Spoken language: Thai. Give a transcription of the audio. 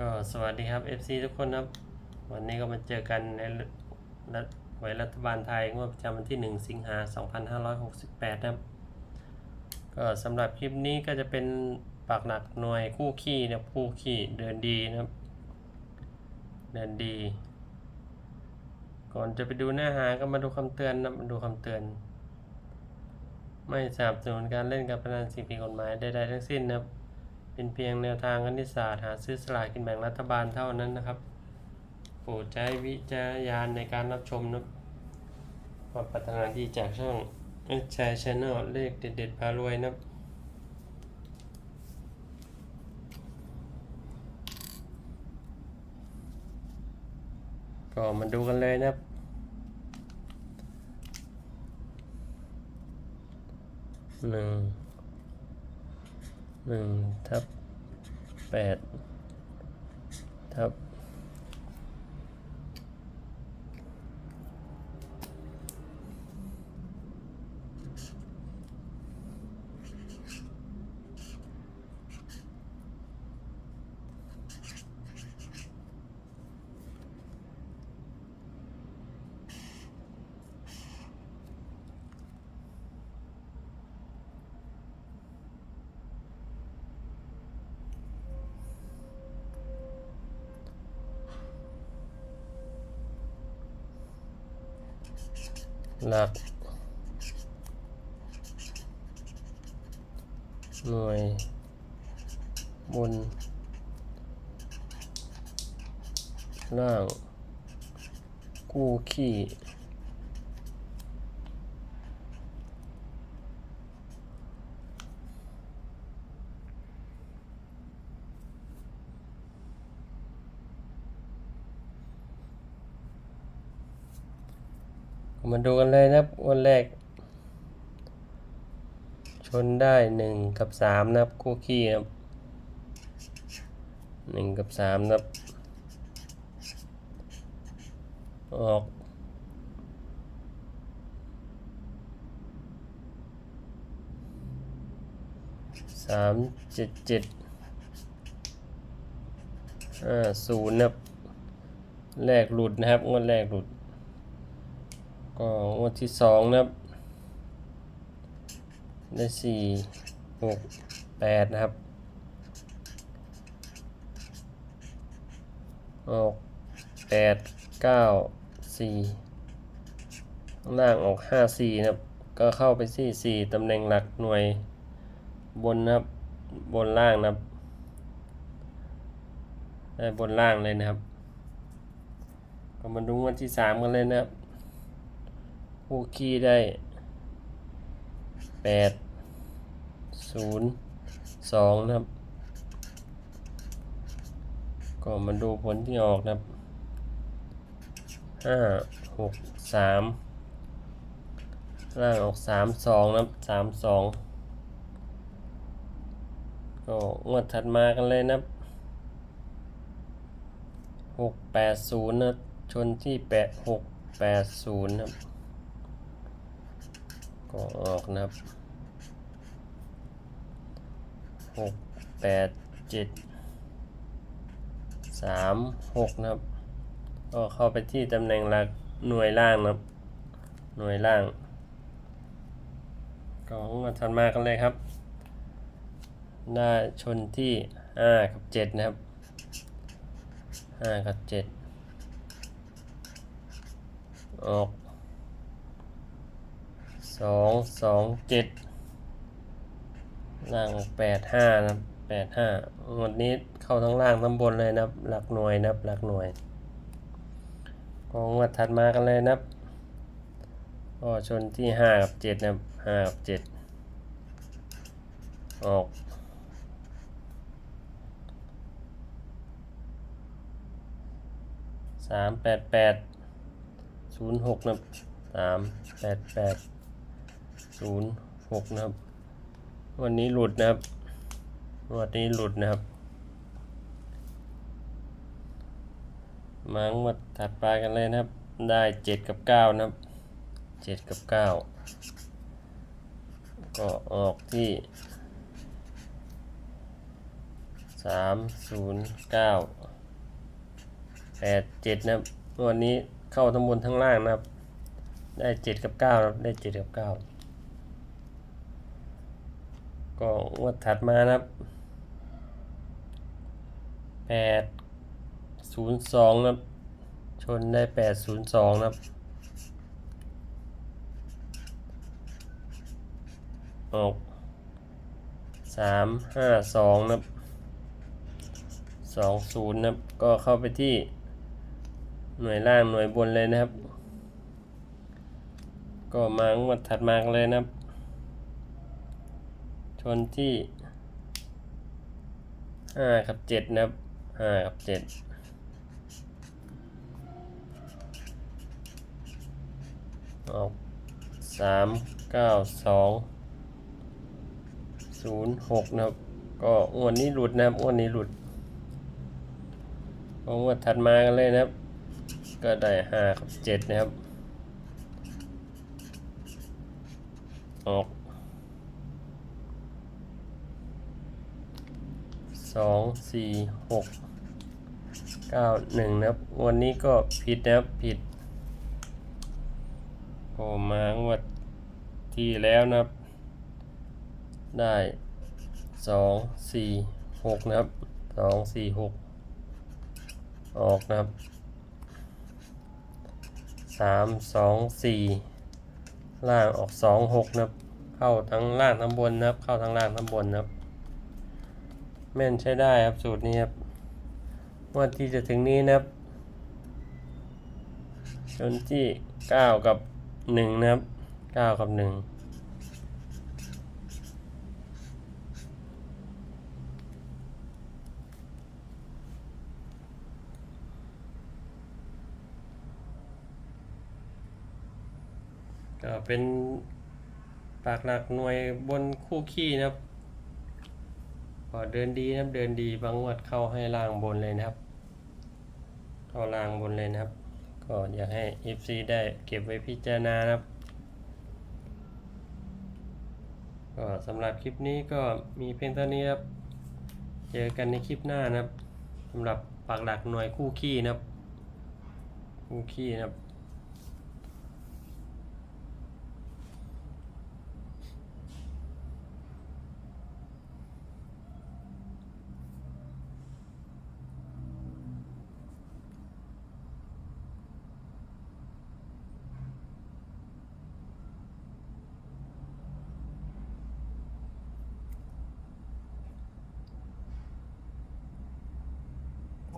ก็สวัสดีครับ FC ทุกคนครับ วันนี้ก็มาเจอกันในรัฐหวยรัฐบาลไทยงวดประจำวันที่ 1 สิงหา 2568 นะครับ ก็สำหรับคลิปนี้ก็จะเป็นปากหลักหน่วยคู่ขี้นะคู่ขี้เดินดีนะครับ เดินดี ก่อนจะไปดูเนื้อหาก็มาดูคำเตือนนะมาดูคำเตือน ไม่สนับสนุนการเล่นการพนันสิ่งผิดกฎหมายใดๆทั้งสิ้นนะครับ เป็นเพียงแนวทางคณิตศาสตร์หาซื้อสลากกินแบ่งรัฐบาลเท่านั้นนะครับโปรดใช้วิจารณญาณในการรับชมนะครับความปรารถนาดีจากช่องแชร์ชแนลเลขเด็ดๆพารวยนับก็มาดูกันเลยนะครับหนึ่ง หนึ่งทับแปดทับ หลัก หน่วย บน ล่าง กู้ขี้ มาดูกันเลยนะครับวันแรก ชนได้หนึ่งกับสามนะครับคู่ขี้นะครับหนึ่งกับสามนะครับออกสามเจ็ดเจ็ดห้าศูนย์นะครับแรกหลุดนะครับงวดแรกหลุด ก็งวดที่สองนะครับ ได้สี่หกแปดนะครับออกแปดเก้าสี่ข้างล่างออกห้าสี่นะครับ ก็เข้าไปที่สี่ตำแหน่งหลักหน่วยบนนะครับ บนล่างนะครับได้บนล่างเลยนะครับ ก็มาดูวันที่สามกันเลยนะครับ คู่ขี้ได้แปดศูนย์สองนะครับ ก็มาดูผลที่ออกนะครับห้าหกสามล่างออกสามสองนะครับสามสองก็งวดถัดมากันเลยนะครับหกแปดศูนย์นะชนที่แปดหกแปดศูนย์ครับ ก็ออกนะครับหกแปดเจ็ดสามหกนะครับ ก็เข้าไปที่ตำแหน่งหลักหน่วยล่างนะครับ หน่วยล่าง ก็มาถัดมากันเลยครับ ได้ชนที่ห้ากับเจ็ดนะครับห้ากับเจ็ดออก สองสองเจ็ดล่างแปดห้านะแปดห้าหมดนี้เข้าทั้งล่างทั้งบนเลยนะหลักหน่วยนะหลักหน่วยก็งวดถัดมากันเลยนะครับก็ชนที่ห้ากับเจ็ดนะห้ากับเจ็ดออกสามแปดแปดศูนย์หกนะสามแปดแปด ศูนย์หกนะครับ วันนี้หลุดนะครับ วันนี้หลุดนะครับ มังมาถัดไปกันเลยนะครับ ได้เจ็ดกับเก้านะครับเจ็ดกับเก้าก็ออกที่สามศูนย์เก้าแปดเจ็ดนะครับ วันนี้เข้าทั้งบนทั้งล่างนะครับ ได้เจ็ดกับเก้านะครับ ได้เจ็ดกับเก้า ก็งวดถัดมานะครับแปดศูนย์สองนะครับ ชนได้แปดศูนย์สองนะครับออกสามห้าสองนะครับสองศูนย์นะครับ ก็เข้าไปที่หน่วยล่างหน่วยบนเลยนะครับ ก็มางวดถัดมากเลยนะครับ ชนที่ห้ากับเจ็ดนะครับห้ากับเจ็ดออกสามเก้าสองศูนย์หกนะครับ ก็งวดนี้หลุดนะครับงวดนี้หลุดก็งวดถัดมากันเลยนะครับ ก็ได้ห้ากับเจ็ดนะครับ ออก สองสี่หกเก้าหนึ่งนะครับ วันนี้ก็ผิดนะครับผิดก็มางวดที่แล้วนะครับ ได้สองสี่หกนะครับสองสี่หกออกนะครับสามสองสี่ล่างออกสองหกนะครับ เข้าทั้งล่างทั้งบนนะครับ เข้าทั้งล่างทั้งบนนะครับ แม่นใช้ได้ครับสูตรนี้ครับวันที่จะถึงนี้นะครับจนที่เก้ากับหนึ่งนะครับเก้ากับหนึ่งก็เป็นปากหลักหน่วยบนคู่ขี้นะครับ ก็เดินดีนะครับเดินดีบางวดเข้าให้ล่างบนเลยนะครับ เข้าล่างบนเลยนะครับ ก็อยากให้ FC ได้เก็บไว้พิจารณานะครับ ก็สำหรับคลิปนี้ก็มีเพียงเท่านี้ครับ เจอกันในคลิปหน้านะครับสำหรับปากหลักหน่วยคู่ขี้นะครับ คู่ขี้นะครับ